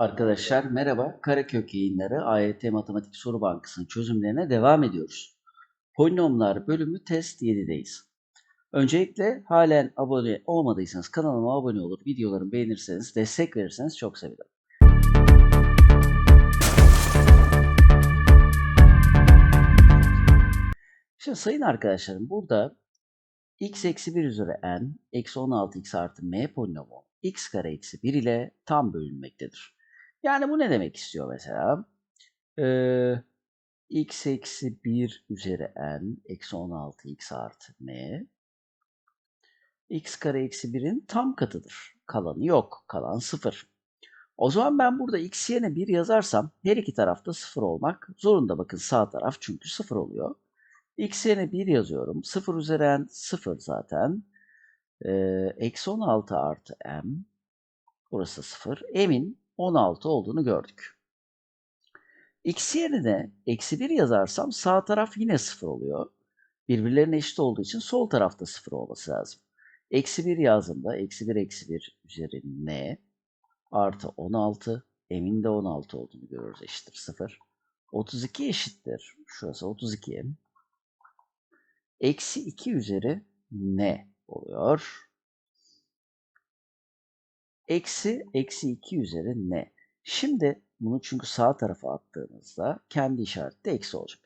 Arkadaşlar merhaba. Karekök yayınları AYT Matematik Soru Bankası'nın çözümlerine devam ediyoruz. Polinomlar bölümü test 7'deyiz. Öncelikle halen abone olmadıysanız kanalıma abone olur, videolarımı beğenirseniz, destek verirseniz çok sevinirim. Şimdi sayın arkadaşlarım burada x eksi 1 üzeri n eksi 16x artı m polinomu x kare eksi 1 ile tam bölünmektedir. Yani bu ne demek istiyor mesela? Ee, x eksi 1 üzeri n eksi 16x artı m x kare eksi 1'in tam katıdır. Kalanı yok. Kalan 0. O zaman ben burada x yerine 1 yazarsam her iki tarafta 0 olmak zorunda. Bakın sağ taraf çünkü 0 oluyor. x yerine 1 yazıyorum. 0 üzeri n 0 zaten. Ee, eksi 16 artı m. Burası 0. m'in 16 olduğunu gördük. X yerine eksi 1 yazarsam sağ taraf yine 0 oluyor. Birbirlerine eşit olduğu için sol tarafta 0 olması lazım. Eksi 1 yazdığımda eksi 1 eksi 1 üzeri n artı 16 m'in de 16 olduğunu görüyoruz eşittir 0. 32 eşittir. Şurası 32 m. Eksi 2 üzeri n oluyor. Eksi eksi 2 üzeri n. Şimdi bunu çünkü sağ tarafa attığımızda kendi işareti de eksi olacak.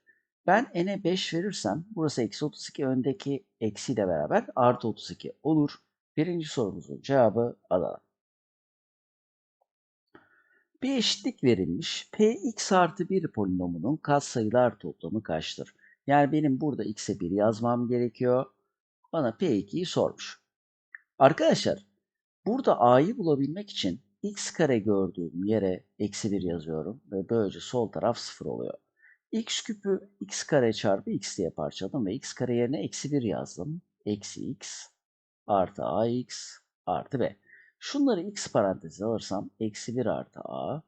Ben n'e 5 verirsem burası eksi 32 öndeki eksiyle beraber artı 32 olur. Birinci sorumuzun cevabı Adana. Bir eşitlik verilmiş. Px artı 1 polinomunun katsayılar toplamı kaçtır? Yani benim burada x'e 1 yazmam gerekiyor. Bana P2'yi sormuş. Arkadaşlar burada a'yı bulabilmek için x kare gördüğüm yere eksi 1 yazıyorum ve böylece sol taraf 0 oluyor. x küpü x kare çarpı x diye parçaladım ve x kare yerine eksi 1 yazdım. Eksi x artı ax artı b. Şunları x parantezi alırsam eksi 1 artı a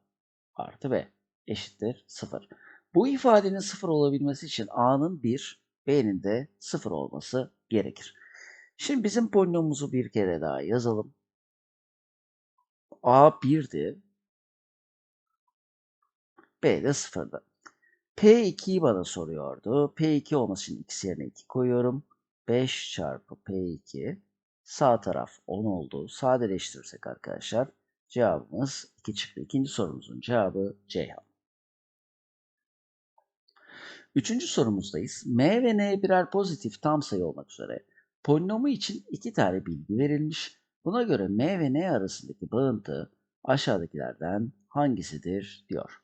artı b eşittir 0. Bu ifadenin 0 olabilmesi için a'nın 1, b'nin de 0 olması gerekir. Şimdi bizim polinomumuzu bir kere daha yazalım. A 1'di. B de 0'dı. P2'yi bana soruyordu. P2 olması için x yerine 2 koyuyorum. 5 çarpı P2 sağ taraf 10 oldu. Sadeleştirirsek arkadaşlar cevabımız 2 çıktı. İkinci sorumuzun cevabı Ceyhan. Üçüncü sorumuzdayız. M ve N birer pozitif tam sayı olmak üzere polinomu için iki tane bilgi verilmiş. Buna göre M ve N arasındaki bağıntı aşağıdakilerden hangisidir diyor.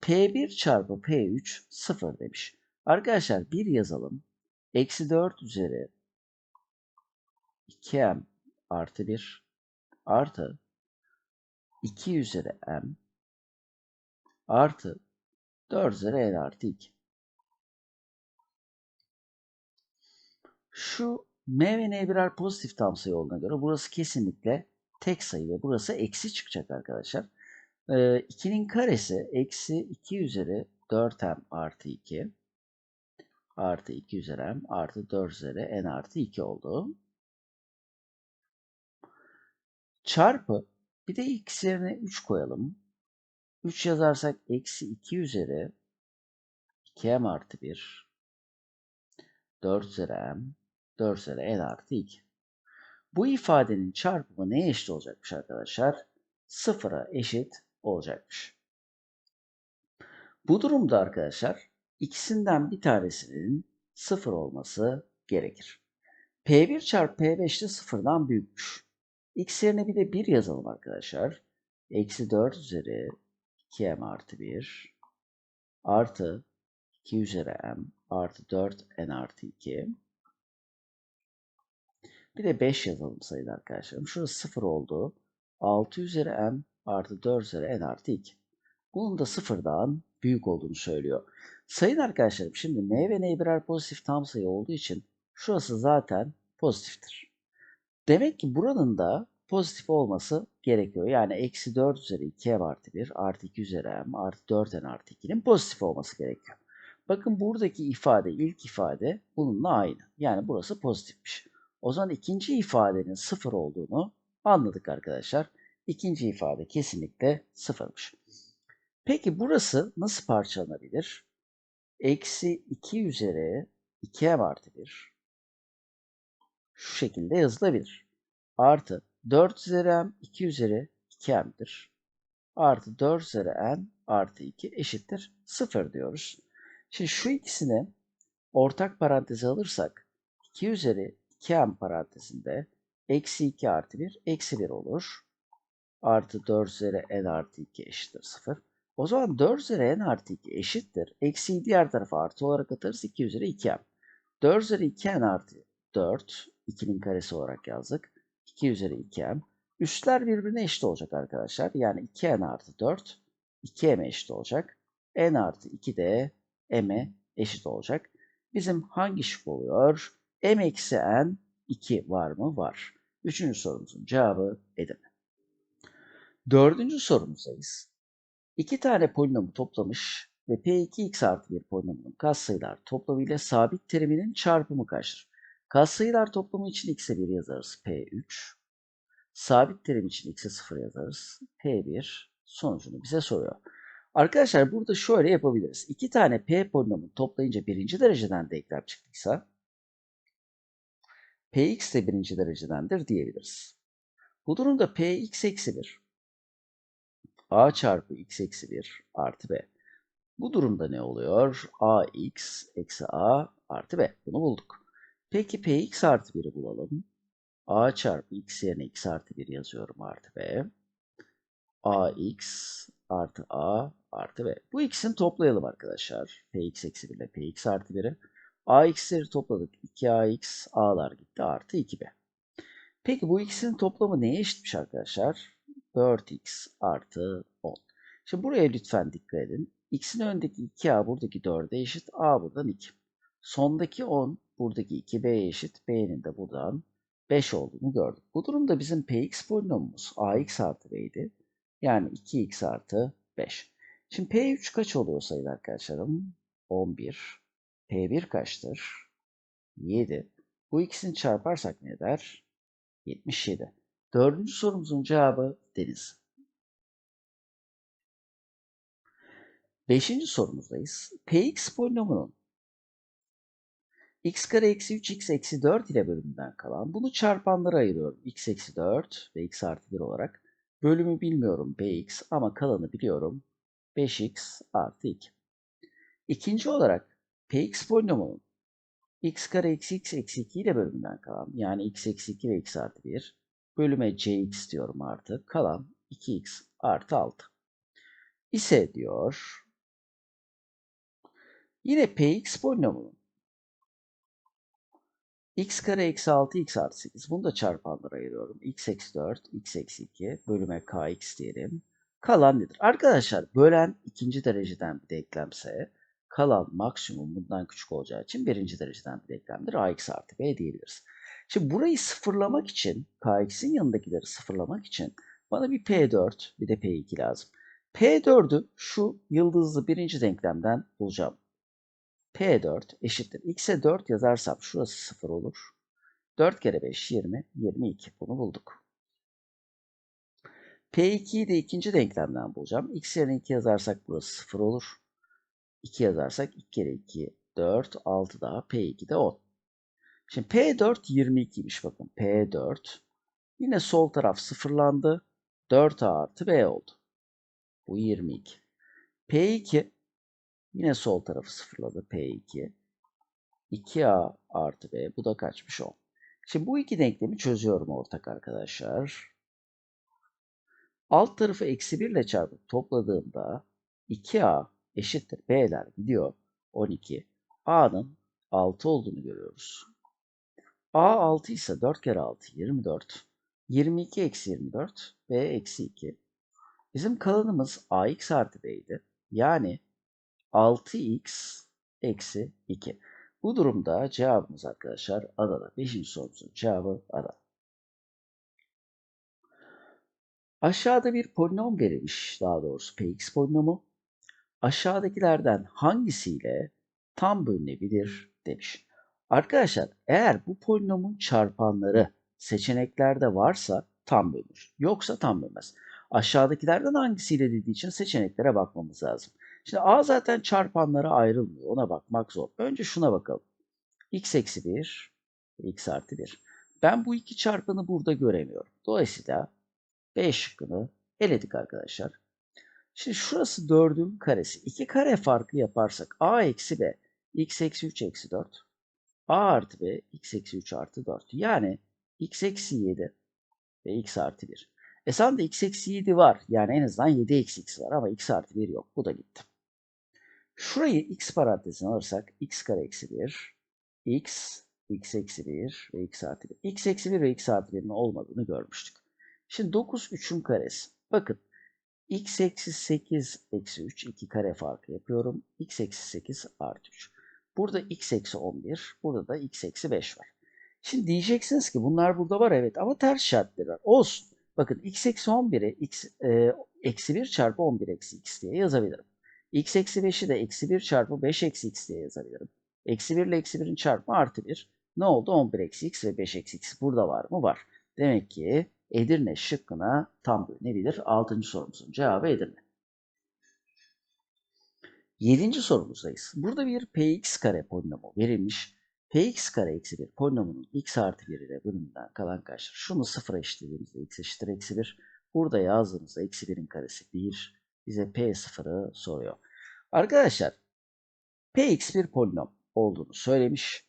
P1 çarpı P3 0 demiş. Arkadaşlar 1 yazalım. Eksi 4 üzeri 2M artı 1 artı 2 üzeri M artı 4 üzeri N artı 2. Şu M ve N birer pozitif tam sayı olduğuna göre burası kesinlikle tek sayı ve burası eksi çıkacak arkadaşlar. Ee, 2'nin karesi eksi 2 üzeri 4m artı 2 artı 2 üzeri m artı 4 üzeri n artı 2 oldu. Çarpı bir de x yerine 3 koyalım. 3 yazarsak eksi 2 üzeri 2m artı 1 4 üzeri m 4 üzeri n artı 2. Bu ifadenin çarpımı neye eşit olacakmış arkadaşlar? Sıfıra eşit olacakmış. Bu durumda arkadaşlar ikisinden bir tanesinin sıfır olması gerekir. P1 çarpı P5 de sıfırdan büyükmüş. X yerine bir de 1 yazalım arkadaşlar. Eksi 4 üzeri 2m artı 1 artı 2 üzeri m artı 4 n artı 2 bir de 5 yazalım sayın arkadaşlarım. Şurası 0 oldu. 6 üzeri m artı 4 üzeri n artı 2. Bunun da sıfırdan büyük olduğunu söylüyor. Sayın arkadaşlarım şimdi n ve n birer pozitif tam sayı olduğu için şurası zaten pozitiftir. Demek ki buranın da pozitif olması gerekiyor. Yani eksi 4 üzeri 2m artı 1 artı 2 üzeri m artı 4n artı 2'nin pozitif olması gerekiyor. Bakın buradaki ifade ilk ifade bununla aynı. Yani burası pozitifmiş. O zaman ikinci ifadenin sıfır olduğunu anladık arkadaşlar. İkinci ifade kesinlikle sıfırmış. Peki burası nasıl parçalanabilir? Eksi 2 üzeri 2m artı 1 şu şekilde yazılabilir. Artı 4 üzeri m 2 üzeri 2m'dir. Artı 4 üzeri n artı 2 eşittir 0 diyoruz. Şimdi şu ikisini ortak paranteze alırsak 2 üzeri 2m parantezinde eksi 2 artı 1 eksi 1 olur. Artı 4 üzeri n artı 2 eşittir 0. O zaman 4 üzeri n artı 2 eşittir. Eksiyi diğer tarafa artı olarak atarız 2 üzeri 2m. 4 üzeri 2n artı 4 2'nin karesi olarak yazdık. 2 üzeri 2m. Üstler birbirine eşit olacak arkadaşlar. Yani 2n artı 4 2m eşit olacak. n artı 2 de m'e eşit olacak. Bizim hangi şık oluyor? M eksi n 2 var mı? Var. Üçüncü sorumuzun cevabı Edirne. Dördüncü sorumuzdayız. İki tane polinomu toplamış ve P2x artı 1 polinomunun katsayılar toplamı ile sabit teriminin çarpımı kaçtır? Katsayılar toplamı için x'e 1 yazarız P3. Sabit terim için x'e 0 yazarız. P1 sonucunu bize soruyor. Arkadaşlar burada şöyle yapabiliriz. İki tane P polinomu toplayınca birinci dereceden denklem çıktıysa Px de birinci derecedendir diyebiliriz. Bu durumda Px eksi 1 a çarpı x eksi 1 artı b. Bu durumda ne oluyor? ax eksi a artı b. Bunu bulduk. Peki px artı 1'i bulalım. a çarpı x yerine x artı 1 yazıyorum artı b. ax artı a artı b. Bu ikisini toplayalım arkadaşlar. px eksi 1 ile px artı 1'i. Ax'leri topladık. 2ax a'lar gitti artı 2b. Peki bu ikisinin toplamı neye eşitmiş arkadaşlar? 4x artı 10. Şimdi buraya lütfen dikkat edin. x'in önündeki 2a buradaki 4'e eşit. a buradan 2. Sondaki 10 buradaki 2b'ye eşit. b'nin de buradan 5 olduğunu gördük. Bu durumda bizim px polinomumuz ax artı b'ydi. Yani 2x artı 5. Şimdi p3 kaç oluyor sayılı arkadaşlarım? 11. p1 kaçtır? 7. Bu ikisini çarparsak ne eder? 77. Dördüncü sorumuzun cevabı deniz. Beşinci sorumuzdayız. Px polinomunun x kare eksi 3 x eksi 4 ile bölümünden kalan bunu çarpanlara ayırıyorum. x eksi 4 ve x artı 1 olarak. Bölümü bilmiyorum bx ama kalanı biliyorum. 5x artı 2. İkinci olarak px polinomunun x kare eksi x eksi 2 ile bölümünden kalan yani x eksi 2 ve x artı 1 bölüme cx diyorum artık. Kalan 2x artı 6. ise diyor. Yine px polinomunun x kare eksi 6 x artı 8. Bunu da çarpanlara ayırıyorum. x eksi 4, x eksi 2 bölüme kx diyelim. Kalan nedir? Arkadaşlar bölen ikinci dereceden bir denklemse kalan maksimum bundan küçük olacağı için birinci dereceden bir denklemdir. ax artı b diyebiliriz. Şimdi burayı sıfırlamak için, kx'in yanındakileri sıfırlamak için bana bir P4 bir de P2 lazım. P4'ü şu yıldızlı birinci denklemden bulacağım. P4 eşittir. X'e 4 yazarsam şurası 0 olur. 4 kere 5 20, 22. Bunu bulduk. P2'yi de ikinci denklemden bulacağım. X yerine 2 yazarsak burası 0 olur. 2 yazarsak 2 kere 2 4, 6 daha P2 de 10. Şimdi P4 22'ymiş bakın. P4. Yine sol taraf sıfırlandı. 4A artı B oldu. Bu 22. P2 yine sol tarafı sıfırladı. P2. 2A artı B. Bu da kaçmış 10. Şimdi bu iki denklemi çözüyorum ortak arkadaşlar. Alt tarafı eksi 1 ile çarpıp topladığımda 2A eşittir B'ler gidiyor. 12. A'nın 6 olduğunu görüyoruz. A 6 ise 4 kere 6 24. 22 eksi 24 B eksi 2. Bizim kalanımız AX artı B'ydi. Yani 6X eksi 2. Bu durumda cevabımız arkadaşlar Adana. Beşinci sorumuzun cevabı Adana. Aşağıda bir polinom verilmiş. Daha doğrusu Px polinomu. Aşağıdakilerden hangisiyle tam bölünebilir demiş. Arkadaşlar eğer bu polinomun çarpanları seçeneklerde varsa tam bölünür. Yoksa tam bölmez. Aşağıdakilerden hangisiyle dediği için seçeneklere bakmamız lazım. Şimdi A zaten çarpanlara ayrılmıyor. Ona bakmak zor. Önce şuna bakalım. x eksi 1 x artı 1. Ben bu iki çarpanı burada göremiyorum. Dolayısıyla B şıkkını eledik arkadaşlar. Şimdi şurası 4'ün karesi. 2 kare farkı yaparsak a eksi b x eksi 3 eksi 4 a artı b x eksi 3 artı 4. Yani x eksi 7 ve x artı 1. E sanda x eksi 7 var. Yani en azından 7 eksi x var ama x artı 1 yok. Bu da gitti. Şurayı x parantezine alırsak x kare eksi 1 x x eksi 1 ve x artı 1. x eksi 1 ve x artı 1'in olmadığını görmüştük. Şimdi 9 3'ün karesi. Bakın x eksi 8 eksi 3 2 kare farkı yapıyorum. x eksi 8 artı 3. Burada x eksi 11. Burada da x eksi 5 var. Şimdi diyeceksiniz ki bunlar burada var evet ama ters işaretleri var. Olsun. Bakın x eksi 11'i x e, eksi 1 çarpı 11 eksi x diye yazabilirim. x eksi 5'i de eksi 1 çarpı 5 eksi x diye yazabilirim. Eksi 1 ile eksi 1'in çarpımı artı 1. Ne oldu? 11 eksi x ve 5 eksi x burada var mı? Var. Demek ki Edirne şıkkına tam bölünebilir. Altıncı sorumuzun cevabı Edirne. Yedinci sorumuzdayız. Burada bir px kare polinomu verilmiş. px kare eksi 1 polinomunun x artı 1 ile bölümünden kalan kaçtır? Şunu sıfıra eşitlediğimizde x eşittir eksi 1. Burada yazdığımızda eksi 1'in karesi 1. Bize p sıfırı soruyor. Arkadaşlar px bir polinom olduğunu söylemiş.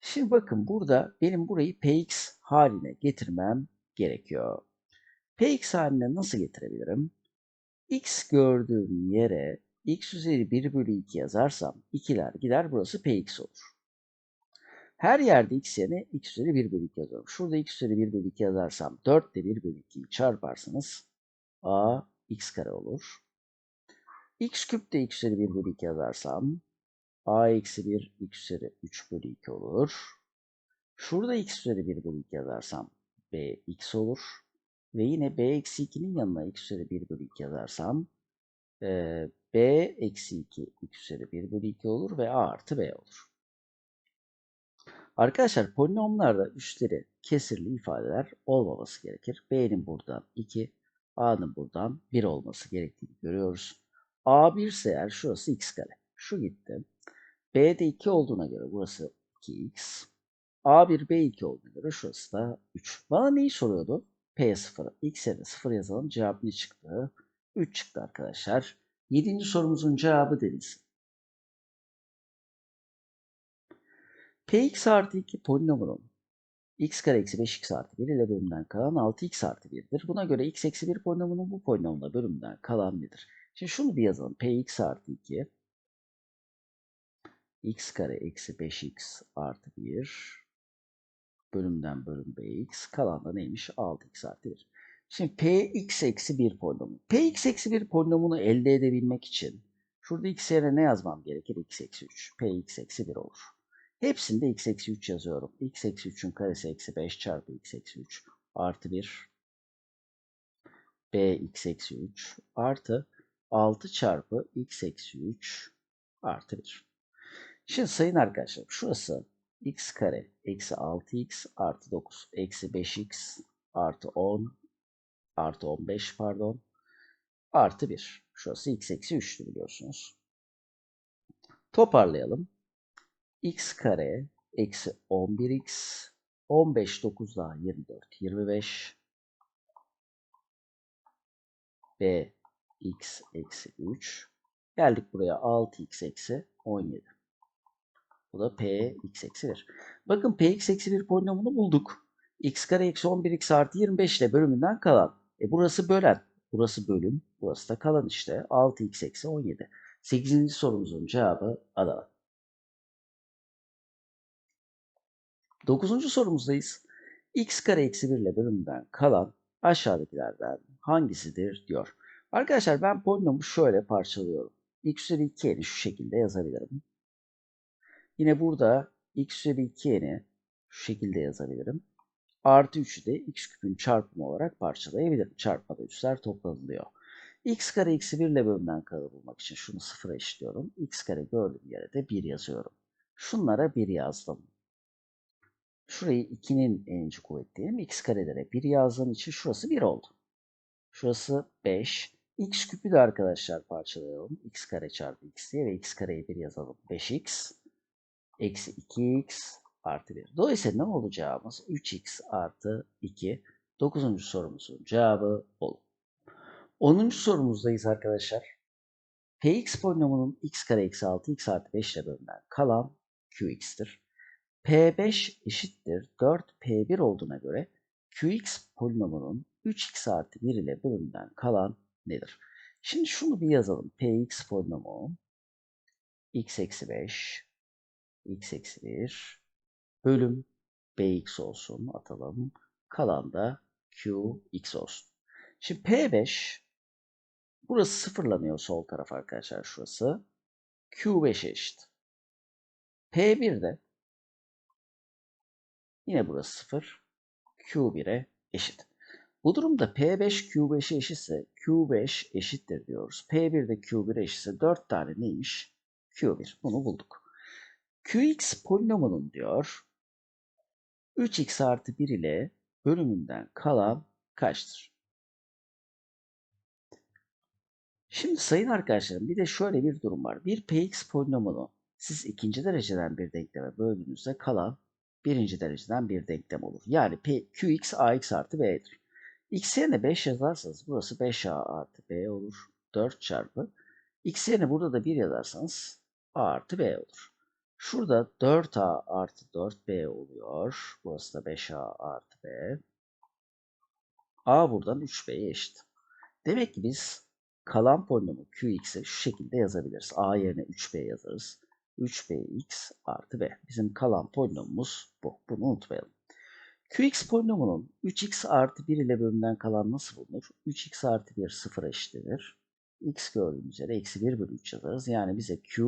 Şimdi bakın burada benim burayı px haline getirmem gerekiyor. Px haline nasıl getirebilirim? x gördüğüm yere x üzeri 1 bölü 2 yazarsam 2'ler gider burası px olur. Her yerde x yerine x üzeri 1 bölü 2 yazıyorum. Şurada x üzeri 1 bölü 2 yazarsam 4 ile 1 bölü 2'yi çarparsanız a x kare olur. x küp de x üzeri 1 bölü 2 yazarsam a eksi 1 x üzeri 3 bölü 2 olur. Şurada x üzeri 1 bölü 2 yazarsam b x olur. Ve yine b eksi 2'nin yanına x üzeri 1 bölü 2 yazarsam e, b eksi 2 x üzeri 1 bölü 2 olur ve a artı b olur. Arkadaşlar polinomlarda üstleri kesirli ifadeler olmaması gerekir. b'nin buradan 2, a'nın buradan 1 olması gerektiğini görüyoruz. a 1 ise eğer şurası x kare. Şu gitti. b'de 2 olduğuna göre burası 2x. A1, B2 olduğuna göre şurası da 3. Bana neyi soruyordu? P0. X yerine 0 yazalım. Cevap ne çıktı? 3 çıktı arkadaşlar. 7. sorumuzun cevabı deniz. Px artı 2 polinomunun x kare eksi 5x artı 1 ile bölümden kalan 6x artı 1'dir. Buna göre x eksi 1 polinomunun bu polinomla bölümden kalan nedir? Şimdi şunu bir yazalım. Px artı 2 x kare eksi 5x artı 1 bölümden bölüm bx. Kalan da neymiş? 6x artı 1. Şimdi px eksi 1 polinomu. px eksi 1 polinomunu elde edebilmek için şurada x yerine ne yazmam gerekir? x eksi 3. px eksi 1 olur. Hepsinde x eksi 3 yazıyorum. x eksi 3'ün karesi eksi 5 çarpı x eksi 3 artı 1 b x eksi 3 artı 6 çarpı x eksi 3 artı 1. Şimdi sayın arkadaşlar şurası x kare eksi 6x artı 9 eksi 5x artı 10 artı 15 pardon artı 1. Şurası x eksi 3'tü biliyorsunuz. Toparlayalım. x kare eksi 11x 15 9 daha 24 25 b x eksi 3 geldik buraya 6x eksi 17. Bu da p x eksi 1. Bakın p x eksi 1 polinomunu bulduk. x kare eksi 11x artı 25 ile bölümünden kalan. E burası bölen. Burası bölüm. Burası da kalan işte. 6x eksi 17. 8. sorumuzun cevabı Adana. 9. sorumuzdayız. x kare eksi 1 ile bölümünden kalan aşağıdakilerden hangisidir diyor. Arkadaşlar ben polinomu şöyle parçalıyorum. x üzeri 2'ni şu şekilde yazabilirim. Yine burada x üzeri 2'ni şu şekilde yazabilirim. Artı 3'ü de x küpün çarpımı olarak parçalayabilirim. Çarpmada 3'ler toplanılıyor. x kare eksi 1 ile bölümden kalı bulmak için şunu sıfıra eşitliyorum. x kare gördüğüm yere de 1 yazıyorum. Şunlara 1 yazdım. Şurayı 2'nin n'inci kuvveti diyelim. x karelere 1 yazdığım için şurası 1 oldu. Şurası 5. x küpü de arkadaşlar parçalayalım. x kare çarpı x diye ve x kareyi 1 yazalım. 5x eksi 2x artı 1. Dolayısıyla ne olacağımız 3x artı 2. 9. sorumuzun cevabı olur. 10. sorumuzdayız arkadaşlar. Px polinomunun x kare eksi 6 x artı 5 ile bölünen kalan qx'tir. P5 eşittir 4P1 olduğuna göre Qx polinomunun 3x artı 1 ile bölümden kalan nedir? Şimdi şunu bir yazalım. Px polinomu x eksi 5 x eksi 1 bölüm bx olsun atalım. Kalan da qx olsun. Şimdi P5 burası sıfırlanıyor sol taraf arkadaşlar şurası. Q5 eşit. P1 de Yine burası 0. Q1'e eşit. Bu durumda P5 Q5'e eşitse Q5 eşittir diyoruz. P1 de Q1'e eşitse 4 tane neymiş? Q1. Bunu bulduk. Qx polinomunun diyor 3x artı 1 ile bölümünden kalan kaçtır? Şimdi sayın arkadaşlarım bir de şöyle bir durum var. Bir px polinomunu siz ikinci dereceden bir denkleme böldüğünüzde kalan birinci dereceden bir denklem olur. Yani P, Qx Ax artı B'dir. X yerine 5 yazarsanız burası 5A artı B olur. 4 çarpı. X yerine burada da 1 yazarsanız A artı B olur. Şurada 4A artı 4B oluyor. Burası da 5A artı B. A buradan 3B'ye eşit. Demek ki biz kalan polinomu Qx'i şu şekilde yazabiliriz. A yerine 3B yazarız. 3bx artı b. Bizim kalan polinomumuz bu. Bunu unutmayalım. Qx polinomunun 3x artı 1 ile bölümünden kalan nasıl bulunur? 3x artı 1 sıfır eşittir. x gördüğümüz yere eksi 1 bölü 3 yazarız. Yani bize q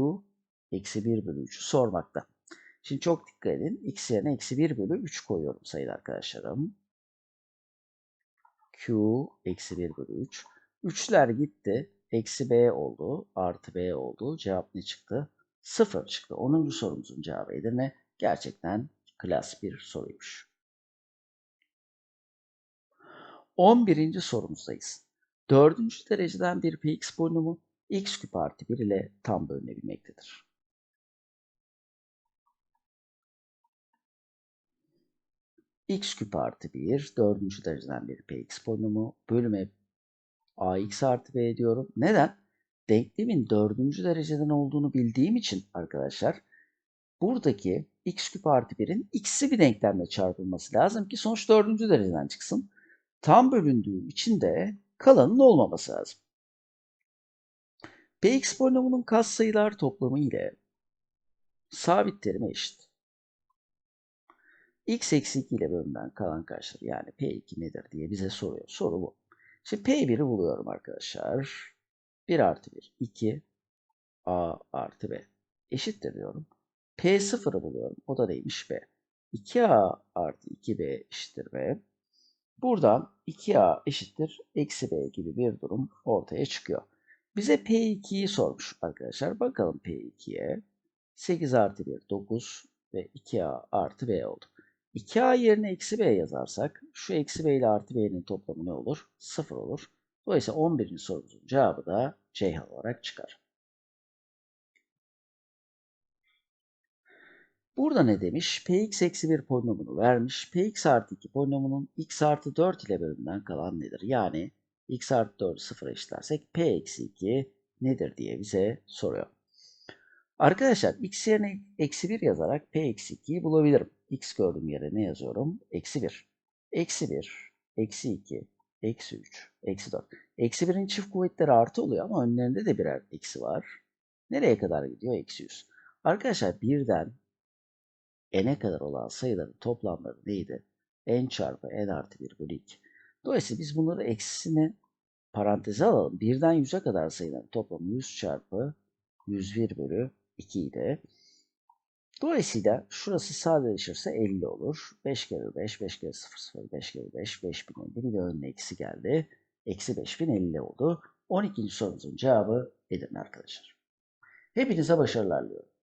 eksi 1 bölü 3'ü sormakta. Şimdi çok dikkat edin. x yerine eksi 1 bölü 3 koyuyorum sayın arkadaşlarım. q eksi 1 bölü 3. 3'ler gitti. Eksi b oldu. Artı b oldu. Cevap ne çıktı? 0 çıktı. 10. sorumuzun cevabı Edirne. Gerçekten klas bir soruymuş. 11. sorumuzdayız. 4. dereceden bir px polinomu x küp artı 1 ile tam bölünebilmektedir. X küp artı 1, 4. dereceden bir px polinomu bölüme ax artı b diyorum. Neden? denklemin dördüncü dereceden olduğunu bildiğim için arkadaşlar buradaki x küp artı 1'in x'i bir denklemle çarpılması lazım ki sonuç dördüncü dereceden çıksın. Tam bölündüğü için de kalanın olmaması lazım. Px polinomunun katsayılar toplamı ile sabit terime eşit. X eksi 2 ile bölümden kalan kaçtır? Yani P2 nedir diye bize soruyor. Soru bu. Şimdi P1'i buluyorum arkadaşlar. 1 artı 1, 2 a artı b eşittir diyorum. P0'ı buluyorum. O da neymiş b. 2a artı 2b eşittir b. Buradan 2a eşittir eksi b gibi bir durum ortaya çıkıyor. Bize P2'yi sormuş arkadaşlar. Bakalım P2'ye. 8 artı 1 9 ve 2a artı b oldu. 2a yerine eksi b yazarsak şu eksi b ile artı b'nin toplamı ne olur? 0 olur. Dolayısıyla 11. sorumuzun cevabı da Ceyhan olarak çıkar. Burada ne demiş? Px eksi 1 polinomunu vermiş. Px artı 2 polinomunun x artı 4 ile bölümünden kalan nedir? Yani x artı 4 sıfır eşitlersek p eksi 2 nedir diye bize soruyor. Arkadaşlar x yerine eksi 1 yazarak p eksi 2'yi bulabilirim. X gördüğüm yere ne yazıyorum? Eksi 1. Eksi 1, eksi 2, Eksi 3, eksi 4. Eksi 1'in çift kuvvetleri artı oluyor ama önlerinde de birer eksi var. Nereye kadar gidiyor? Eksi 100. Arkadaşlar birden n'e kadar olan sayıların toplamları neydi? n çarpı n artı 1 bölü 2. Dolayısıyla biz bunları eksisini paranteze alalım. Birden 100'e kadar sayıların toplamı 100 çarpı 101 bölü 2 idi. Dolayısıyla şurası sadeleşirse 50 olur. 5 kere 5, 5 kere 0, 0, 5 kere 5, 5050. Bir önüne eksi geldi. Eksi 5050 oldu. 12. sorumuzun cevabı Edirne arkadaşlar. Hepinize başarılar diliyorum.